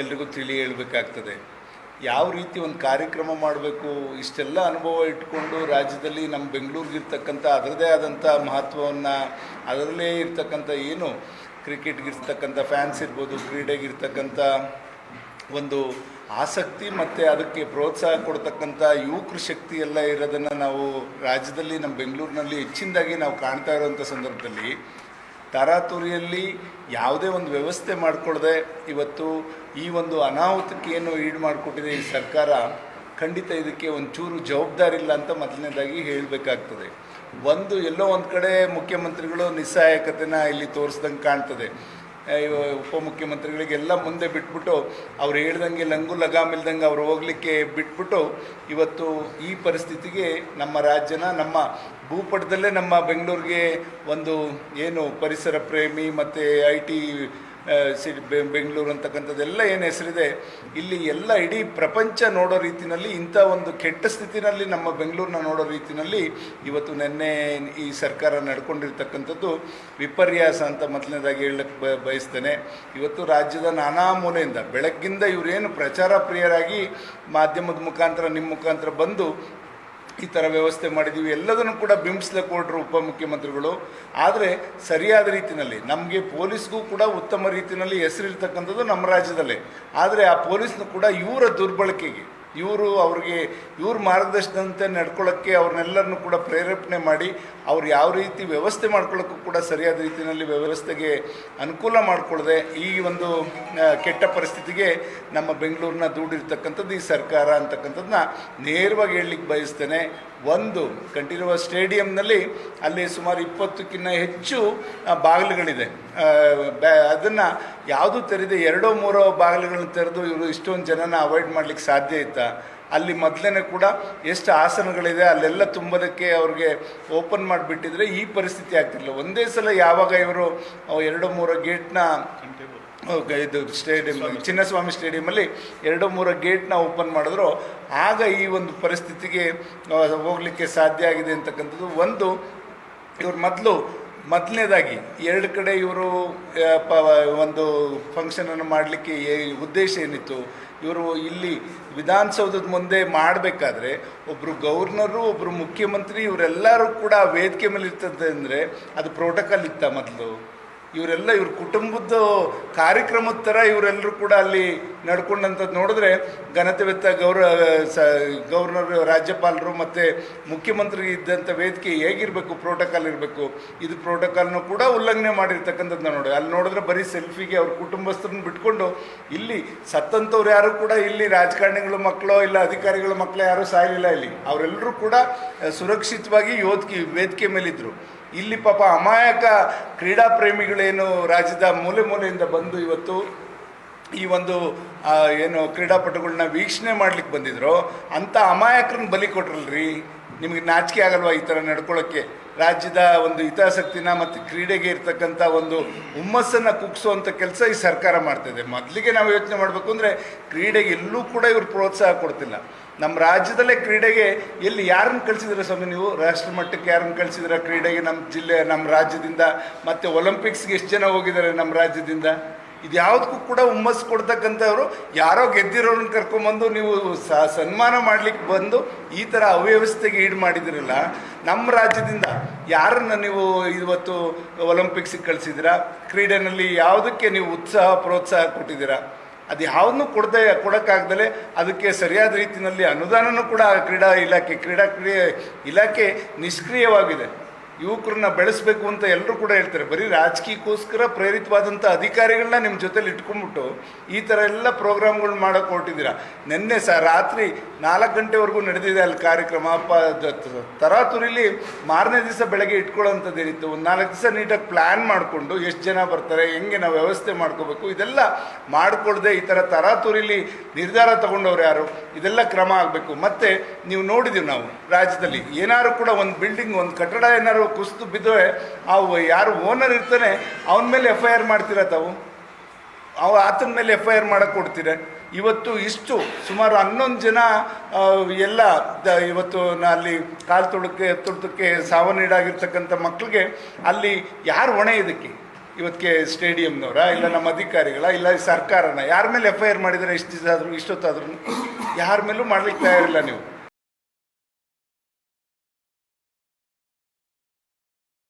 ಎಲ್ರಿಗೂ ತಿಳಿ ಹೇಳಬೇಕಾಗ್ತದೆ. ಯಾವ ರೀತಿ ಒಂದು ಕಾರ್ಯಕ್ರಮ ಮಾಡಬೇಕು, ಇಷ್ಟೆಲ್ಲ ಅನುಭವ ಇಟ್ಕೊಂಡು ರಾಜ್ಯದಲ್ಲಿ ನಮ್ಮ ಬೆಂಗಳೂರಿಗಿರ್ತಕ್ಕಂಥ ಅದರದೇ ಆದಂಥ ಮಹತ್ವವನ್ನು, ಅದರಲ್ಲೇ ಇರ್ತಕ್ಕಂಥ ಏನು ಕ್ರಿಕೆಟ್ಗಿರ್ತಕ್ಕಂಥ ಫ್ಯಾನ್ಸ್ ಇರ್ಬೋದು, ಕ್ರೀಡೆಗಿರ್ತಕ್ಕಂಥ ಒಂದು ಆಸಕ್ತಿ ಮತ್ತು ಅದಕ್ಕೆ ಪ್ರೋತ್ಸಾಹ ಕೊಡ್ತಕ್ಕಂಥ ಯುವಕರ ಶಕ್ತಿ ಎಲ್ಲ ಇರೋದನ್ನು ನಾವು ರಾಜ್ಯದಲ್ಲಿ, ನಮ್ಮ ಬೆಂಗಳೂರಿನಲ್ಲಿ ಹೆಚ್ಚಿನದಾಗಿ ನಾವು ಕಾಣ್ತಾ ಇರೋವಂಥ ಸಂದರ್ಭದಲ್ಲಿ ತರಾತುರಿಯಲ್ಲಿ ಯಾವುದೇ ಒಂದು ವ್ಯವಸ್ಥೆ ಮಾಡಿಕೊಳ್ಳದೆ ಇವತ್ತು ಈ ಒಂದು ಅನಾಹುತಕ್ಕೆ ಏನು ಈಡು ಮಾಡಿಕೊಟ್ಟಿದೆ ಈ ಸರ್ಕಾರ, ಖಂಡಿತ ಇದಕ್ಕೆ ಒಂಚೂರು ಜವಾಬ್ದಾರಿ ಇಲ್ಲ ಅಂತ ಮೊದಲನೇದಾಗಿ ಹೇಳಬೇಕಾಗ್ತದೆ. ಒಂದು ಎಲ್ಲೋ ಒಂದು ಕಡೆ ಮುಖ್ಯಮಂತ್ರಿಗಳು ನಿಸ್ಸಹಾಯಕತೆನ ಇಲ್ಲಿ ತೋರಿಸ್ದಂಗೆ ಕಾಣ್ತದೆ. ಉಪಮುಖ್ಯಮಂತ್ರಿಗಳಿಗೆಲ್ಲ ಮುಂದೆ ಬಿಟ್ಬಿಟ್ಟು ಅವ್ರು ಹೇಳ್ದಂಗೆ ಲಂಗು ಲಗಾಮಿಲ್ದಂಗೆ ಅವ್ರು ಹೋಗ್ಲಿಕ್ಕೆ ಬಿಟ್ಬಿಟ್ಟು ಇವತ್ತು ಈ ಪರಿಸ್ಥಿತಿಗೆ ನಮ್ಮ ರಾಜ್ಯನ, ನಮ್ಮ ಭೂಪಟದಲ್ಲೇ ನಮ್ಮ ಬೆಂಗಳೂರಿಗೆ ಒಂದು ಏನು ಪರಿಸರ ಪ್ರೇಮಿ ಮತ್ತು ಐ ಟಿ ಸಿಟಿ ಬೆಂಗಳೂರು ಅಂತಕ್ಕಂಥದ್ದೆಲ್ಲ ಏನು ಹೆಸರಿದೆ, ಇಲ್ಲಿ ಎಲ್ಲ ಇಡೀ ಪ್ರಪಂಚ ನೋಡೋ ರೀತಿಯಲ್ಲಿ ಇಂಥ ಒಂದು ಕೆಟ್ಟ ಸ್ಥಿತಿನಲ್ಲಿ ನಮ್ಮ ಬೆಂಗಳೂರನ್ನ ನೋಡೋ ರೀತಿಯಲ್ಲಿ ಇವತ್ತು ನಿನ್ನೆ ಈ ಸರ್ಕಾರ ನಡ್ಕೊಂಡಿರ್ತಕ್ಕಂಥದ್ದು ವಿಪರ್ಯಾಸ ಅಂತ ಮೊದಲನೇದಾಗಿ ಹೇಳಕ್ಕೆ ಬ, ಬಯಸ್ತೇನೆ. ಇವತ್ತು ರಾಜ್ಯದ ನಾನಾ ಮೂಲೆಯಿಂದ, ಬೆಳಗ್ಗಿಂದ ಇವರೇನು ಪ್ರಚಾರ ಪ್ರಿಯರಾಗಿ ಮಾಧ್ಯಮದ ಮುಖಾಂತರ, ನಿಮ್ಮ ಮುಖಾಂತರ ಬಂದು ಈ ಥರ ವ್ಯವಸ್ಥೆ ಮಾಡಿದ್ದೀವಿ ಎಲ್ಲದನ್ನು ಕೂಡ ಬಿಂಬಿಸ್ಲಿಕ್ಕೆ ಕೊಡ್ರು ಉಪಮುಖ್ಯಮಂತ್ರಿಗಳು. ಆದರೆ ಸರಿಯಾದ ರೀತಿಯಲ್ಲಿ ನಮಗೆ ಪೊಲೀಸ್ಗೂ ಕೂಡ ಉತ್ತಮ ರೀತಿಯಲ್ಲಿ ಹೆಸರಿರ್ತಕ್ಕಂಥದ್ದು ನಮ್ಮ ರಾಜ್ಯದಲ್ಲೇ. ಆದರೆ ಆ ಪೊಲೀಸ್ನು ಕೂಡ ಇವರ ದುರ್ಬಳಕೆಗೆ ಇವರು ಅವ್ರಿಗೆ, ಇವ್ರ ಮಾರ್ಗದರ್ಶನದಂತೆ ನಡ್ಕೊಳ್ಳೋಕ್ಕೆ ಅವ್ರನ್ನೆಲ್ಲರನ್ನು ಕೂಡ ಪ್ರೇರೇಪಣೆ ಮಾಡಿ, ಅವ್ರು ಯಾವ ರೀತಿ ವ್ಯವಸ್ಥೆ ಮಾಡ್ಕೊಳ್ಳೋಕ್ಕೂ ಕೂಡ ಸರಿಯಾದ ರೀತಿಯಲ್ಲಿ ವ್ಯವಸ್ಥೆಗೆ ಅನುಕೂಲ ಮಾಡಿಕೊಳ್ಳದೆ ಈ ಒಂದು ಕೆಟ್ಟ ಪರಿಸ್ಥಿತಿಗೆ ನಮ್ಮ ಬೆಂಗಳೂರನ್ನ ದೂಡಿರ್ತಕ್ಕಂಥದ್ದು ಈ ಸರ್ಕಾರ ಅಂತಕ್ಕಂಥದ್ದನ್ನ ನೇರವಾಗಿ ಹೇಳಲಿಕ್ಕೆ ಬಯಸ್ತೇನೆ. ಒಂದು ಕಂಠೀರವ ಸ್ಟೇಡಿಯಂನಲ್ಲಿ ಅಲ್ಲಿ ಸುಮಾರು ಇಪ್ಪತ್ತಕ್ಕಿಂತ ಹೆಚ್ಚು ಬಾಗಿಲುಗಳಿದೆ. ಅದನ್ನು ಯಾವುದು ತೆರೆದು ಎರಡೋ ಮೂರೋ ಬಾಗಿಲುಗಳನ್ನ ತೆರೆದು ಇವರು ಇಷ್ಟೊಂದು ಜನನ ಅವಾಯ್ಡ್ ಮಾಡಲಿಕ್ಕೆ ಸಾಧ್ಯ ಇತ್ತಾ? ಅಲ್ಲಿ ಮೊದಲೇ ಕೂಡ ಎಷ್ಟು ಆಸನಗಳಿದೆ, ಅಲ್ಲೆಲ್ಲ ತುಂಬೋದಕ್ಕೆ ಅವ್ರಿಗೆ ಓಪನ್ ಮಾಡಿಬಿಟ್ಟಿದ್ರೆ ಈ ಪರಿಸ್ಥಿತಿ ಆಗ್ತಿರಲಿಲ್ಲ. ಒಂದೇ ಸಲ ಯಾವಾಗ ಇವರು ಎರಡು ಮೂರು ಗೇಟ್ನ ಇದು ಸ್ಟೇಡಿಯಂ ಚಿನ್ನಸ್ವಾಮಿ ಸ್ಟೇಡಿಯಮಲ್ಲಿ ಎರಡು ಮೂರು ಗೇಟ್ನ ಓಪನ್ ಮಾಡಿದ್ರು. ಆಗ ಈ ಒಂದು ಪರಿಸ್ಥಿತಿಗೆ ಹೋಗಲಿಕ್ಕೆ ಸಾಧ್ಯ ಆಗಿದೆ ಅಂತಕ್ಕಂಥದ್ದು ಒಂದು ಇವ್ರು ಮೊದಲು, ಮೊದಲನೇದಾಗಿ ಎರಡು ಕಡೆ ಇವರು ಪ, ಒಂದು ಫಂಕ್ಷನನ್ನು ಮಾಡಲಿಕ್ಕೆ ಉದ್ದೇಶ ಏನಿತ್ತು? ಇವರು ಇಲ್ಲಿ ವಿಧಾನಸೌಧದ ಮುಂದೆ ಮಾಡಬೇಕಾದ್ರೆ ಒಬ್ಬರು ಗವರ್ನರು ಒಬ್ಬರು ಮುಖ್ಯಮಂತ್ರಿ, ಇವರೆಲ್ಲರೂ ಕೂಡ ವೇದಿಕೆ ಮೇಲೆ ಇರ್ತದೆ ಅಂದರೆ ಅದು ಪ್ರೋಟೋಕಾಲ್ ಇತ್ತ ಮೊದಲು? ಇವರೆಲ್ಲ ಇವ್ರ ಕುಟುಂಬದ ಕಾರ್ಯಕ್ರಮದ ಥರ ಇವರೆಲ್ಲರೂ ಕೂಡ ಅಲ್ಲಿ ನಡ್ಕೊಂಡಂಥದ್ದು ನೋಡಿದ್ರೆ ಘನತೆವೆತ್ತ ಗೌರ, ಸ ಗವರ್ನರ್ ರಾಜ್ಯಪಾಲರು ಮತ್ತು ಮುಖ್ಯಮಂತ್ರಿ ಇದ್ದಂಥ ವೇದಿಕೆ ಹೇಗಿರಬೇಕು ಪ್ರೋಟೋಕಾಲ್ ಇರಬೇಕು, ಇದು ಪ್ರೋಟೋಕಾಲ್ನು ಕೂಡ ಉಲ್ಲಂಘನೆ ಮಾಡಿರ್ತಕ್ಕಂಥದ್ದು ನೋಡಿ ಅಲ್ಲಿ ನೋಡಿದ್ರೆ ಬರೀ ಸೆಲ್ಫಿಗೆ ಅವ್ರ ಕುಟುಂಬಸ್ಥರನ್ನ ಬಿಟ್ಕೊಂಡು ಇಲ್ಲಿ ಸತ್ತಂಥವ್ರು ಯಾರು ಕೂಡ ಇಲ್ಲಿ ರಾಜಕಾರಣಿಗಳ ಮಕ್ಕಳು ಇಲ್ಲ ಅಧಿಕಾರಿಗಳ ಮಕ್ಕಳು ಯಾರೂ ಸಾಯಲಿಲ್ಲ ಇಲ್ಲಿ. ಅವರೆಲ್ಲರೂ ಕೂಡ ಸುರಕ್ಷಿತವಾಗಿ ಯೋಧಕಿ ವೇದಿಕೆ ಮೇಲಿದ್ದರು ಇಲ್ಲಿ ಪಾಪ ಅಮಾಯಕ ಕ್ರೀಡಾ ಪ್ರೇಮಿಗಳೇನು ರಾಜ್ಯದ ಮೂಲೆ ಮೂಲೆಯಿಂದ ಬಂದು ಇವತ್ತು ಈ ಒಂದು ಏನು ಕ್ರೀಡಾಪಟುಗಳನ್ನ ವೀಕ್ಷಣೆ ಮಾಡ್ಲಿಕ್ಕೆ ಬಂದಿದ್ರು, ಅಂಥ ಅಮಾಯಕರನ್ನ ಬಲಿ ಕೊಟ್ರಲ್ರಿ? ನಿಮಗೆ ನಾಚಿಕೆ ಆಗಲ್ವಾ ಈ ಥರ ನಡ್ಕೊಳ್ಳೋಕ್ಕೆ ರಾಜ್ಯದ ಒಂದು ಹಿತಾಸಕ್ತಿನ ಮತ್ತು ಕ್ರೀಡೆಗೆ ಇರ್ತಕ್ಕಂಥ ಒಂದು ಹುಮ್ಮಸ್ಸನ್ನು ಕುಗ್ಸುವಂಥ ಕೆಲಸ ಈ ಸರ್ಕಾರ ಮಾಡ್ತಿದೆ ಮೊದಲಿಗೆ ನಾವು ಯೋಚನೆ ಮಾಡಬೇಕು ಅಂದರೆ ಕ್ರೀಡೆಗೆ ಎಲ್ಲೂ ಕೂಡ ಇವರು ಪ್ರೋತ್ಸಾಹ ಕೊಡ್ತಿಲ್ಲ. ನಮ್ಮ ರಾಜ್ಯದಲ್ಲೇ ಕ್ರೀಡೆಗೆ ಎಲ್ಲಿ ಯಾರನ್ನು ಕಳಿಸಿದ್ರೆ ಸ್ವಾಮಿ ನೀವು? ರಾಷ್ಟ್ರ ಮಟ್ಟಕ್ಕೆ ಯಾರನ್ನು ಕಳಿಸಿದ್ರೆ ಕ್ರೀಡೆಗೆ? ನಮ್ಮ ಜಿಲ್ಲೆ ನಮ್ಮ ರಾಜ್ಯದಿಂದ? ಮತ್ತು ಒಲಿಂಪಿಕ್ಸ್ಗೆ ಎಷ್ಟು ಜನ ಹೋಗಿದ್ದಾರೆ ನಮ್ಮ ರಾಜ್ಯದಿಂದ? ಇದು ಯಾವುದಕ್ಕೂ ಕೂಡ ಹುಮ್ಮಸ್ಸು ಕೊಡ್ತಕ್ಕಂಥವ್ರು ಯಾರೋ ಗೆದ್ದಿರೋರನ್ನ ಕರ್ಕೊಂಬಂದು ನೀವು ಸನ್ಮಾನ ಮಾಡ್ಲಿಕ್ಕೆ ಬಂದು ಈ ಥರ ಅವ್ಯವಸ್ಥೆಗೆ ಈಡು ಮಾಡಿದಿರಲ್ಲ. ನಮ್ಮ ರಾಜ್ಯದಿಂದ ಯಾರನ್ನು ನೀವು ಇವತ್ತು ಒಲಿಂಪಿಕ್ಸಿಗೆ ಕಳಿಸಿದ್ದೀರಾ? ಕ್ರೀಡೆನಲ್ಲಿ ಯಾವುದಕ್ಕೆ ನೀವು ಉತ್ಸಾಹ, ಪ್ರೋತ್ಸಾಹ ಕೊಟ್ಟಿದ್ದೀರಾ? ಅದು ಯಾವುದನ್ನು ಕೊಡದೆ, ಕೊಡೋಕ್ಕಾಗ್ದಲೆ ಅದಕ್ಕೆ ಸರಿಯಾದ ರೀತಿಯಲ್ಲಿ ಅನುದಾನನೂ ಕೂಡ ಕ್ರೀಡಾ ಇಲಾಖೆ, ಕ್ರೀಡಾ ಕ್ರೀಡೆ ಇಲಾಖೆ ನಿಷ್ಕ್ರಿಯವಾಗಿದೆ. ಯುವಕರನ್ನ ಬೆಳೆಸಬೇಕು ಅಂತ ಎಲ್ಲರೂ ಕೂಡ ಹೇಳ್ತಾರೆ. ಬರೀ ರಾಜಕೀಯಕ್ಕೋಸ್ಕರ ಪ್ರೇರಿತವಾದಂಥ ಅಧಿಕಾರಿಗಳನ್ನ ನಿಮ್ಮ ಜೊತೆಲಿ ಇಟ್ಕೊಂಡ್ಬಿಟ್ಟು ಈ ಥರ ಎಲ್ಲ ಪ್ರೋಗ್ರಾಮ್ಗಳು ಮಾಡೋಕೆ ಹೊರಟಿದ್ದೀರಾ ನಿನ್ನೆ ಸಹ ರಾತ್ರಿ ನಾಲ್ಕು ಗಂಟೆವರೆಗೂ ನಡೆದಿದೆ ಅಲ್ಲಿ ಕಾರ್ಯಕ್ರಮ. ಪ, ದ- ತರಾತುರಿಲಿ ಮಾರನೇ ದಿವಸ ಬೆಳಗ್ಗೆ ಇಟ್ಕೊಳ್ಳೋಂಥದ್ದೇನಿತ್ತು ಒಂದು ನಾಲ್ಕು ದಿವಸ ನೀಟಾಗಿ ಪ್ಲ್ಯಾನ್ ಮಾಡಿಕೊಂಡು ಎಷ್ಟು ಜನ ಬರ್ತಾರೆ, ಹೆಂಗೆ ನಾವು ವ್ಯವಸ್ಥೆ ಮಾಡ್ಕೋಬೇಕು, ಇದೆಲ್ಲ ಮಾಡಿಕೊಳ್ದೆ ಈ ಥರ ತರಾತುರಿಲಿ ನಿರ್ಧಾರ ತಗೊಂಡವ್ರು ಯಾರು? ಇದೆಲ್ಲ ಕ್ರಮ ಆಗಬೇಕು. ಮತ್ತು ನೀವು ನೋಡಿದ್ದೀವಿ ನಾವು ರಾಜ್ಯದಲ್ಲಿ ಏನಾದ್ರು ಕೂಡ ಒಂದು ಬಿಲ್ಡಿಂಗ್ ಒಂದು ಕಟ್ಟಡ ಏನಾದ್ರು ಕುಸಿದು ಬಿದ್ದರೆ ಆ ಯಾರು ಓನರ್ ಇರ್ತಾನೆ, ಅವನ ಮೇಲೆ ಎಫ್ ಐ ಆರ್ ಮಾಡ್ತೀರಾ ತಾವು? ಅವ ಆತನ ಮೇಲೆ ಎಫ್ ಐ ಆರ್ ಮಾಡಕ್ಕೆ ಕೊಡ್ತೀರ? ಇವತ್ತು ಇಷ್ಟು, ಸುಮಾರು ಹನ್ನೊಂದು ಜನ ಎಲ್ಲ ಇವತ್ತು ಅಲ್ಲಿ ಕಾಲು ತೊಡಕ್ಕೆ ತುಳಿತಕ್ಕೆ ಸಾವನ್ನೀಡಾಗಿರ್ತಕ್ಕಂಥ ಮಕ್ಕಳಿಗೆ ಅಲ್ಲಿ ಯಾರು ಹೊಣೆ ಇದಕ್ಕೆ? ಇವತ್ತಿಗೆ ಸ್ಟೇಡಿಯಂನವರ, ಇಲ್ಲ ನಮ್ಮ ಅಧಿಕಾರಿಗಳ, ಇಲ್ಲ ಸರ್ಕಾರನ? ಯಾರ ಮೇಲೆ ಎಫ್ ಐ ಆರ್ ಮಾಡಿದರೆ ಇಷ್ಟು ಇಷ್ಟೊತ್ತಾದ್ರೂ? ಯಾರ ಮೇಲೂ ಮಾಡಲಿಕ್ಕೆ ತಯಾರಿಲ್ಲ ನೀವು.